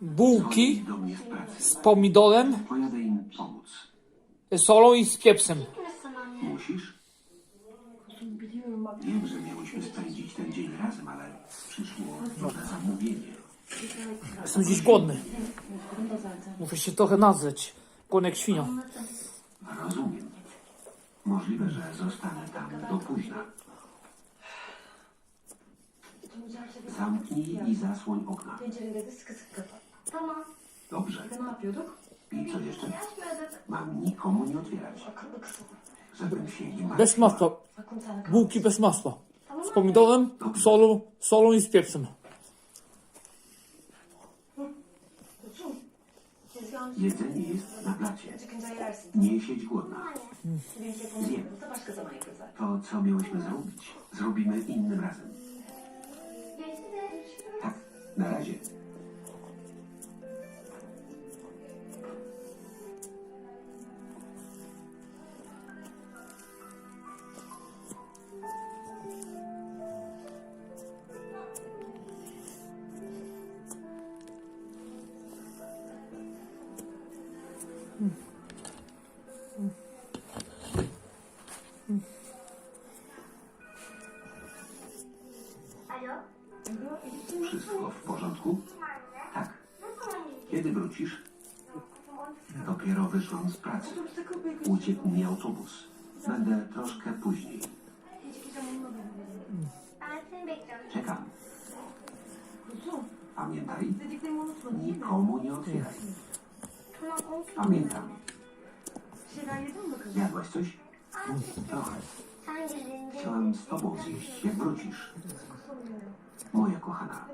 bułki z pomidorem, solą i z pieprzem. Musisz? Wiem, że miałyśmy spędzić ten dzień razem, ale przyszło duże zamówienie. Jestem dziś głodny. Muszę się trochę nazwać. Głodny jak świnia. Rozumiem. Możliwe, że zostanę tam do późna. Zamknij i zasłoń okna. Pencereleri sıkı sıkı kapat. Tamam. Dobrze. Ne yapıyorduk? I co jeszcze? Mam nikomu nie otwierać, Akıllı żebym się nie Bez masła. Sakın sana kal. Bułki bez masła. Z pomidorem, solą, solą i z pieprzem. Kuzum. Tezgahın Jedzenie jest na placie. çıkınca yersin. Nie siedź głodna. Benim telefonum başka zaman yaparız zaten. To, co miałyśmy zrobić, zrobimy innym razem. Tak, na razie. Wszystko w porządku? Tak. Kiedy wrócisz? Dopiero wyszłam z pracy. Uciekł mi autobus. Będę troszkę później. Czekam. Pamiętaj, nikomu nie otwieraj. Unutma. Pamiętam. Jadłaś coś? Trochę. Sen gelince Chciałam z tobą zjeść, jak wrócisz. 親子花